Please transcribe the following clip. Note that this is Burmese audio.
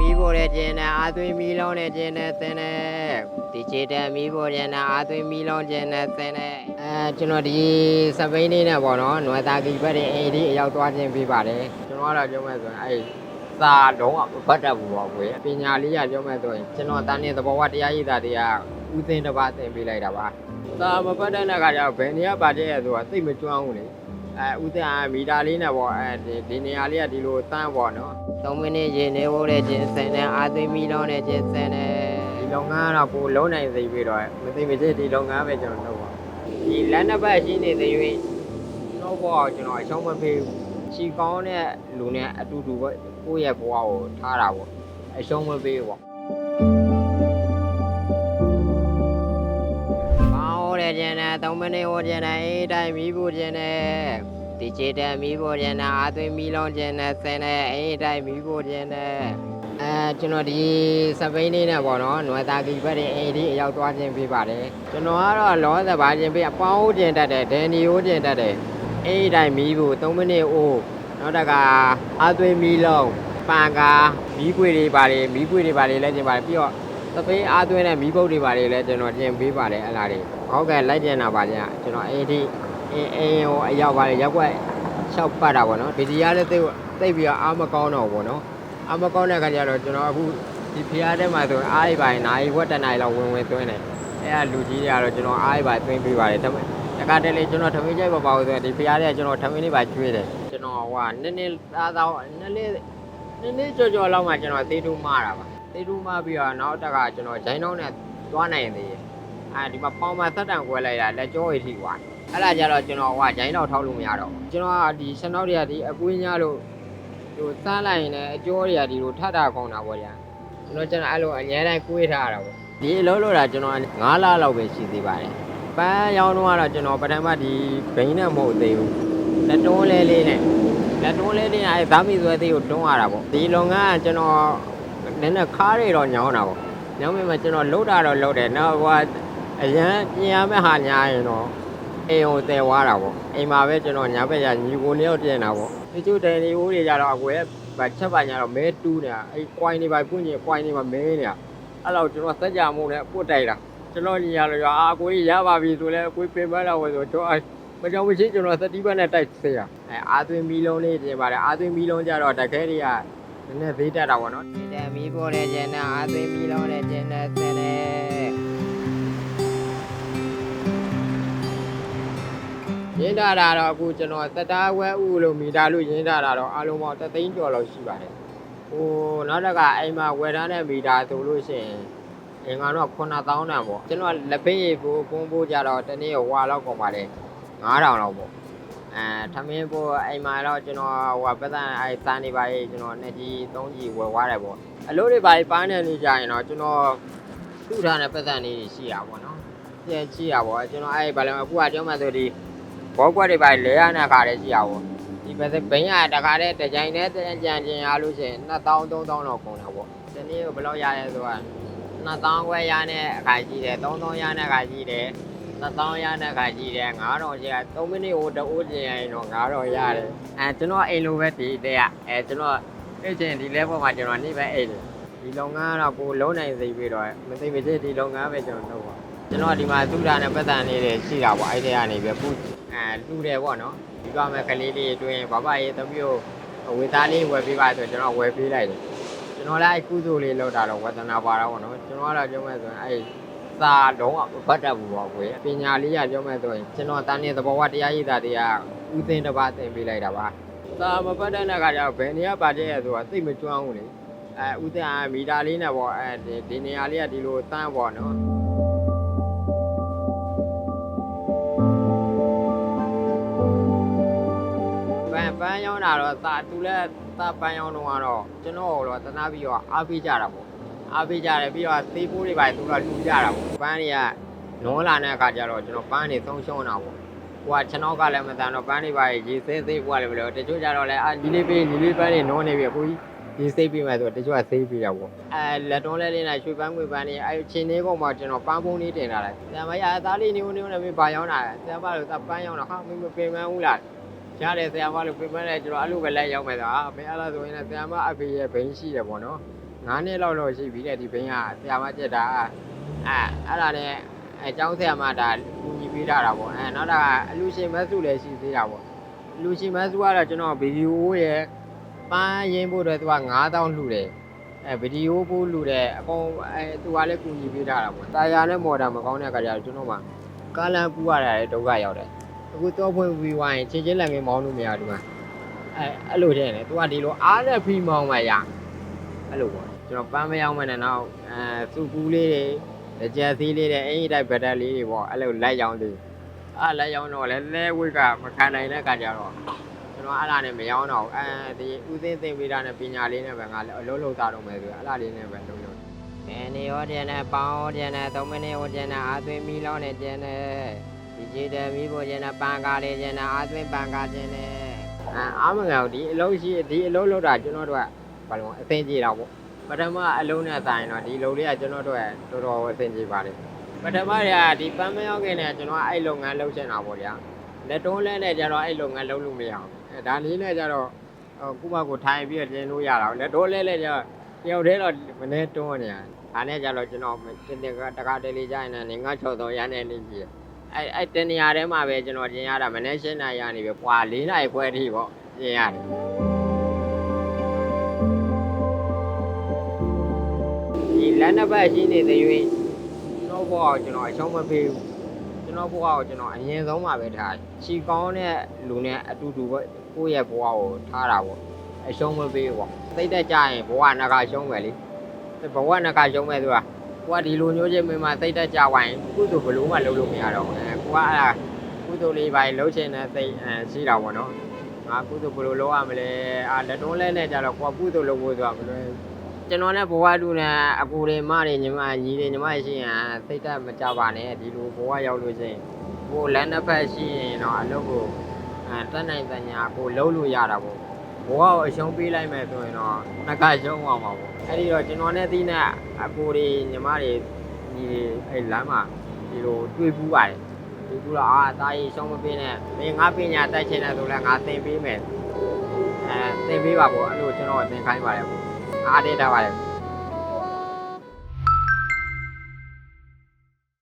မီးဖို့တဲ့ကျင်းနဲ့အာသွေးမီးလုံးတဲ့ကျင်းနဲ့သင်တဲ့ဒီချေတဲ့မီးဖို့တဲ့နဲ့အာသွေးမီးလုံးကျင်းနဲ့သင်တဲ့အဲကျွန်တော်ဒီစပိန်လေးနဲ့ပေါ့နော်နွယ်သားကြီးဘက်တွေအိမ်ဒီအရောက်သွားခြင်းပြပါတယ်ကျွန်တော်ကတော့ပြောမဲ့ဆိုရင်အဲ့စာလုံးဝဘတ်တက်ဘူးပေါ့ကွယ်ပညာလေးရပြောမဲ့ဆိုရင်ကျွန်တော်တန်းတဲ့သဘောဝတရားရည်သားတွေကဥသိန်းတစ်ပါးသင်ပေးလိုက်တာပါစာမပတ်တဲ့ကကြောင့်ဘယ်နေရာပါတဲ့ဆိုတာသိမကျွမ်းဘူးလေ အဲဥဒ္ဒမီတာလေးနဲ့ပေါ့အဲဒီဒီနေရာလေးကဒီလိုတန်းပေါ့နော်၃မိနစ်ရေနေဖို့တဲ့ကျင်းစင်နဲ့အာသိမီလုံးနဲ့ကျင်းစင်နဲ့ဒီလုပ်ငန်းကတော့ကိုလုံးနိုင်သိပြီးတော့မသိမချစ်ဒီလုပ်ငန်းပဲကျွန်တော်လုပ်ပါဒီလက်နှစ်ပတ်ရှိနေသေး၍တော့ပေါ့ကျွန်တော်အချောင်းမဖေးဘူးချီကောင်းတဲ့လူနဲ့အတူတူပဲကိုယ့်ရဲ့ဘဝကိုထားတာပေါ့အရှုံးမပေးဘူးပေါ့ ကောင်းတဲ့ကျင်းနဲ့၃မိနစ်ဟိုကျင်းနဲ့အေးတိုင်းမီးဖို့ကျင်းနဲ့ဒီချေတဲ့မီးဖို့ကျင်တဲ့အာသွေးမီးလုံးကျင်တဲ့ဆင်းတဲ့အေးတိုင်းမီးဖို့ကျင်တဲ့အဲကျွန်တော်ဒီစပိန်လေးနဲ့ပေါ့နော်နွယ်သားကြီးဘက်တွေအိမ်ဒီအရောက်သွားခြင်းပြပါတယ်ကျွန်တော်ကတော့လောသဘာခြင်းပြအပေါင်းကျင်တတ်တယ်ဒန်နီယိုကျင်တတ်တယ်အေးတိုင်းမီးဖို့3မိနစ်အိုးနောက်တကအာသွေးမီးလုံးပန်ကာမီးခွေတွေပါတယ်မီးခွေတွေပါတယ်လည်းကျင်ပါတယ်ပြီးတော့စပိန်အာသွေးနဲ့မီးပုတ်တွေပါတယ်လည်းကျွန်တော်ကျင်ပေးပါတယ်အဲ့လားတွေ ဟုတ်ကဲ့လိုက်ကျင်တာပါဗျကျွန်တော်အေးဒီအင်းအင်းဟိုအရောက်ပါလေရက်ွက်လျှောက်ပတ်တာပေါ့နော်ဗီဒီယိုလည်းသိသိပြီးတော့အားမကောင်းတော့ဘူးပေါ့နော်အားမကောင်းတဲ့ခါကျတော့ကျွန်တော်အခုဒီဖျားထဲမှာဆိုအားရပါရင်နိုင်ဝက်တနိုင်လောက်ဝင်ဝင်သွင်းတယ်အဲ့ဒါလူကြီးတွေကတော့ကျွန်တော်အားရပါသွင်းပေးပါတယ်တမတခါတလေကျွန်တော်ထမင်းကြိုက်ပါပါလို့ဆိုရင်ဒီဖျားထဲကကျွန်တော်ထမင်းလေးပါကျွေးတယ်ကျွန်တော်ဟိုနည်းနည်းသားသားနည်းနည်းနည်းနည်းကြော်ကြော်လောက်မှကျွန်တော်သေးတူးမတာပါသေးတူးမပြီးတော့နောက်တက်ကကျွန်တော်ဂျိုင်းတော့နဲ့သွားနိုင်သေးတယ် အဲဒီမှာပေါင်မှာသက်တံကွဲလိုက်တာလက်ကြောရည်ထိသွားတယ်အဲ့ဒါကြတော့ကျွန်တော်ဟိုဂျိုင်းတော့ထောက်လို့မရတော့ဘူးကျွန်တော်ကဒီရှနောက်တွေကဒီအကွေးညလို့ဟိုစမ်းလိုက်ရင်လည်းအကျော်တွေကဒီလိုထထခေါင်းတာပေါ့ကြာကျွန်တော်ကျွန်တော်အဲ့လိုအများတိုင်းကွေးထားရတာပေါ့ဒီအလုံးလို့တာကျွန်တော်9လလောက်ပဲရှိသေးပါတယ်ပန်းရောင်းတော့ကတော့ကျွန်တော်ပထမဒီဘိန်းနဲ့မဟုတ်သေးဘူးလက်တွန်းလေးလေးနဲ့လက်တွန်းလေးလေးနဲ့အဲဗာမီဆွဲသေးကိုတွန်းရတာပေါ့ဒီလုံငန်းကကျွန်တော်နည်းနည်းခါးတွေတော့ညောင်းတာပေါ့ညောင်းမိမှကျွန်တော်လှုပ်တာတော့လှုပ်တယ်နောက်ဟိုက အရန်ပြင်ရမယ့်ဟာညာရင်တော့အိမ်ကိုတည်သွားတာပေါ့အိမ်မှာပဲကျွန်တော်ညာဘက်ရညီကိုနှစ်ယောက်ပြင်တာပေါ့တချို့တိုင်ဒီဦးတွေကြတော့အကွယ်ဗချက်ပါညာတော့မဲတူးနေတာအဲ့ coin တွေပါပွင့်ကြီး coin တွေပါမဲနေတာအဲ့တော့ကျွန်တော်စက်ကြမှုနဲ့ပုတ်တိုက်တာကျွန်တော်ညီရလို့အာအကိုကြီးရပါပြီဆိုလဲအကိုပင်ပန်းလာဝယ်ဆိုတော့အဲ့မကြောင်မရှိကျွန်တော်စက်တီးပတ်နဲ့တိုက်စေရအဲအာသွင်းမီလုံးလေးပြင်ပါတယ်အာသွင်းမီလုံးကြတော့တခဲတွေကနည်းနည်းသေးတတ်တာပေါ့နော်တဲ့မီပေါ်တဲ့ကျန်တဲ့အာသွင်းမီလုံးတဲ့ကျန်တဲ့ဆင်းတဲ့ င်းထားတာတော့အခုကျွန်တော်တတားဝဲဥလို့မီတာလို့ရင်းထားတာတော့အလုံးပေါင်းတသိန်းကျော်လောက်ရှိပါတယ်။ဟိုနောက်တစ်ခါအိမ်မှာဝယ်ထားတဲ့မီတာဆိုလို့ရှိရင်အင်္ဂါတော့9000တန်ပေါ့ကျွန်တော်လက်ဖေးရေကိုကုန်းဖို့ကြတော့တနေ့ဟွာလောက်ကုန်ပါတယ်9000လောက်ပေါ့အဲထမင်းဖို့အိမ်မှာတော့ကျွန်တော်ဟိုပတ်သက်အဲစမ်းနေပါရေးကျွန်တော်နှစ်ကြီးသုံးကြီးဝယ်သွားတယ်ပေါ့အလို့တွေပါပန်းနေနေကြရင်တော့ကျွန်တော်သူ့ထားတဲ့ပတ်သက်နေရှိရပါတော့။ပြန်ကြည့်ရပါကျွန်တော်အဲဘာလဲအခုကကျွန်တော်မှဆိုဒီ ဘောကွက်တွေပါလဲရတဲ့ခါလေးရှိရပါဒီဘက်ဘိန်းရတခါတည်းတကြိုင်နဲ့တကြံကျင်ရလို့ရှိရင်2000 3000တော့ကုန်တာပေါ့ဒီနေ့ကိုဘယ်လောက်ရရဲဆိုတာ2000ခွဲရတဲ့အခါကြီးတယ်3000ရတဲ့အခါကြီးတယ်2000ရတဲ့အခါကြီးတယ်9000ရှိရ3မိနစ်ဟိုတိုးကျင်ရရင်တော့9000ရတယ်အဲကျွန်တော်အိမ်လိုပဲဒီတဲ့ရအဲကျွန်တော်အဲ့ချင်းဒီ level မှာကျွန်တော်နေပဲအိမ်တယ်ဒီလုပ်ငန်းကတော့ကိုလုံးနိုင်သိပြီးတော့မသိမချစ်ဒီလုပ်ငန်းပဲကျွန်တော်လုပ်ပါ ကျွန်တော်ဒီမှာသုဒ္ဓနဲ့ပတ်သက်နေတယ်ရှိတာပေါ့အဲ့ဒီကနေပဲပူအဲလူတယ်ပေါ့နော်ဒီကမဲ့ကလေးလေးတွင်ဘာဘာရေးသမီးကိုဝေသားလေးဝယ်ပေးပါဆိုကျွန်တော်ဝယ်ပေးလိုက်တယ်ကျွန်တော်လည်းအဲ့ကုသိုလ်လေးလုပ်တာတော့ဝသနာပါတာပေါ့နော်ကျွန်တော်ကတော့ပြောမဲ့ဆိုရင်အဲ့စာလုံးဝဘတ်တက်ဘူးပေါ့ကွယ်ပညာလေးရပြောမဲ့ဆိုရင်ကျွန်တော်တန်းတဲ့သဘောဝတရားရည်သားတွေကဥသိန်းတစ်ပါးသင်ပေးလိုက်တာပါစာမပတ်တဲ့ခါကျတော့ဘယ်နေရာပါတဲ့ဆိုတာသိမကျွမ်းဘူးလေအဲဥသိန်းမီတာလေးနဲ့ပေါ့အဲဒီဒီနေရာလေးကဒီလိုတန်းပေါ့နော် ပန်းပန်းရောင်းတာတော့သာသူလည်းသာပန်းရောင်းတော့ကတော့ကျွန်တော်တော့တနာပြီးတော့အားပေးကြတာပေါ့အားပေးကြတယ်ပြီးတော့သေးပိုးတွေပါသူကလူကြတာပေါ့ပန်းတွေကနောလာတဲ့အခါကျတော့ကျွန်တော်ပန်းတွေသုံးရှုံးတာပေါ့ဟိုကကျွန်တော်ကလည်းမတန်တော့ပန်းတွေပါရေသေးသေးကွာလည်းမလို့တချို့ကြတော့လည်းအာဒီလေးပေးဒီလေးပန်းတွေနောနေပြီအခုကြီးဒီစိတ်ပြီးမှဆိုတော့တချို့ကသေးပြီးတာပေါ့အဲလက်တွန်းလဲလေးနဲ့ရွှေပန်းငွေပန်းတွေအဲချင်းလေးကောင်မှကျွန်တော်ပန်းပုံးလေးတင်လာတယ်ဆရာမရအသားလေးနေဦးနေဦးနဲ့မင်းဘာရောင်းတာလဲဆရာမလို့သပန်းရောင်းတာဟာမင်းမပင်ပန်းဘူးလား ရတယ်ဆရာမလို့ပြင်ပန်းတယ်ကျွန်တော်အဲ့လိုပဲလိုက်ရောက်မယ်သာမင်းအဲ့လားဆိုရင်လည်းဆရာမအဖေရဲ့ဘိန်းရှိတယ်ပေါ့နော်9နှစ်လောက်တော့ရှိပြီတဲ့ဒီဘင်းကဆရာမကျက်တာအဲအဲ့ဒါနဲ့အဲကျောင်းဆရာမဒါကူညီပေးထားတာပေါ့အဲနောက်တာအလူရှင်မဆုလည်းရှိသေးတာပေါ့အလူရှင်မဆုကတော့ကျွန်တော်ဗီဒီယိုရဲ့ပန်းရင်းဖို့အတွက်သူက9000လှူတယ်အဲဗီဒီယိုပို့လှူတယ်အကုန်အဲသူကလည်းကူညီပေးထားတာပေါ့တာယာနဲ့မော်တာမကောင်းတဲ့အခါကျတော့ကျွန်တော်မှကားလမ်းပူရတာလည်းဒုက္ခရောက်တယ် အခုတော့ဖွင့်ပြီးဝိုင်းချင်းချင်းလက်ငယ်မောင်းလို့မရဘူးဒီမှာအဲအဲ့လိုတဲ့လေသူကဒီလိုအားနဲ့ဖီမောင်းမှရအဲ့လိုပေါ့ကျွန်တော်ပန်းမရောက်မှနဲ့နောက်အဲစုကူးလေးတွေကြက်သေးလေးတွေအင်ကြီးတိုက်ဘက်တက်လေးတွေပေါ့အဲ့လိုလက်ရောင်းသေးအဲ့လက်ရောင်းတော့လဲလဲဝိတ်ကမခံနိုင်တဲ့ကကြတော့ကျွန်တော်အဲ့လာနဲ့မရောင်းတော့ဘူးအဲဒီဦးသိန်းသိမ့်ပေးတာနဲ့ပညာလေးနဲ့ပဲငါအလုံးလုံးသားတော့မယ်ဆိုအဲ့လာလေးနဲ့ပဲလုံးလုံးအနေရောကျန်တဲ့ပေါင်းရောကျန်တဲ့သုံးမနေရောကျန်တဲ့အာသွင်းမီလောင်းနဲ့ကျန်တဲ့ ဒီကျေတယ်မီးပေါ်ကျန်တဲ့ပန်ကားလေးကျန်တဲ့အာသွင်းပန်ကားကျန်တဲ့အာအားမငယ်ဒီအလုံးရှိဒီအလုံးလုံးတာကျွန်တော်တို့ကဘာလို့အသိကြည့်တော့ပေါ့ပထမအလုံးနဲ့တိုင်တော့ဒီလုံလေးကကျွန်တော်တို့တော်တော်အဆင်ပြေပါတယ်ပထမကဒီပန်းမရောက်ခင်နဲ့ကျွန်တော်အဲ့လုပ်ငန်းလုပ်ချင်တာပေါ့ဗျာလက်တွန်းလဲနဲ့ကျတော့အဲ့လုပ်ငန်းလုပ်လို့မရအောင်အဲဒါလေးနဲ့ကျတော့ခုမှကိုထိုင်ပြီးကျင်းလို့ရတာလက်တွန်းလဲလဲကျတော့တယောက်တည်းတော့မနေတွန်းနေရဒါနဲ့ကျတော့ကျွန်တော်တင်တင်ကတကားတယ်လေးကြရင်လည်းငါ6တော့ရနေနေပြီ အဲ့အဲ့တနေရာထဲမှာပဲကျွန်တော်ကျင်းရတာမနေ့ရှင်းနိုင်ရနေပြီပွာ၄နိုင်ခွဲထိပေါ့ကျင်းရတယ်ဒီလမ်းတစ်ပတ်ရှိနေတဲ့၍ကျွန်တော်ဘဝကိုကျွန်တော်အရှုံးမပေးဘူးကျွန်တော်ဘဝကိုကျွန်တော်အရင်ဆုံးမှာပဲထားချီကောင်းတဲ့လူနဲ့အတူတူပဲကိုယ့်ရဲ့ဘဝကိုထားတာပေါ့အရှုံးမပေးဘူးပေါ့သိတဲ့ကြရင်ဘဝနဂါရှုံးပဲလေဘဝနဂါရှုံးပဲဆိုတာ ကိုကဒီလိုမျိုးချင်းမင်းမသိတဲ့ကြဝိုင်းကုသိုလ်ဘလို့မှလုပ်လို့မရတော့ဘူးအဲကိုကအဲ့ဒါကုသိုလ်လေးပိုင်းလှုပ်ချင်တဲ့သိအဲရှိတာပေါ့နော်ငါကုသိုလ်ဘလို့လုပ်ရမလဲအာလက်တွန်းလဲနဲ့ကြတော့ကိုကကုသိုလ်လုပ်ဖို့ဆိုတာမလွယ်ဘူးကျွန်တော်နဲ့ဘဝတူနဲ့အကူတွေမတွေညီမညီတွေညီမရှိရင်စိတ်ဓာတ်မကြပါနဲ့ဒီလိုဘဝရောက်လို့ချင်းဟိုလမ်းတစ်ဖက်ရှိရင်တော့အလုပ်ကိုအဲတက်နိုင်တဲ့ညာကိုလုံးလို့ရတာပေါ့ ဘဝကိုအရှုံးပေးလိုက်မယ်ဆိုရင်တော့နှကရှုံးအောင်ပါပေါ့အဲ့ဒီတော့ကျွန်တော်နဲ့သိနဲ့အကူတွေညီမတွေညီတွေအဲ့လမ်းမှာဒီလိုတွေ့ဘူးပါတယ်တွေ့ဘူးတော့အာတာကြီးရှုံးမပေးနဲ့မင်းငါပညာတက်ချင်တယ်ဆိုလဲငါသင်ပေးမယ်အဲသင်ပေးပါပေါ့အဲ့လိုကျွန်တော်သင်ခိုင်းပါတယ်ပေါ့အားတက်တာပါလေ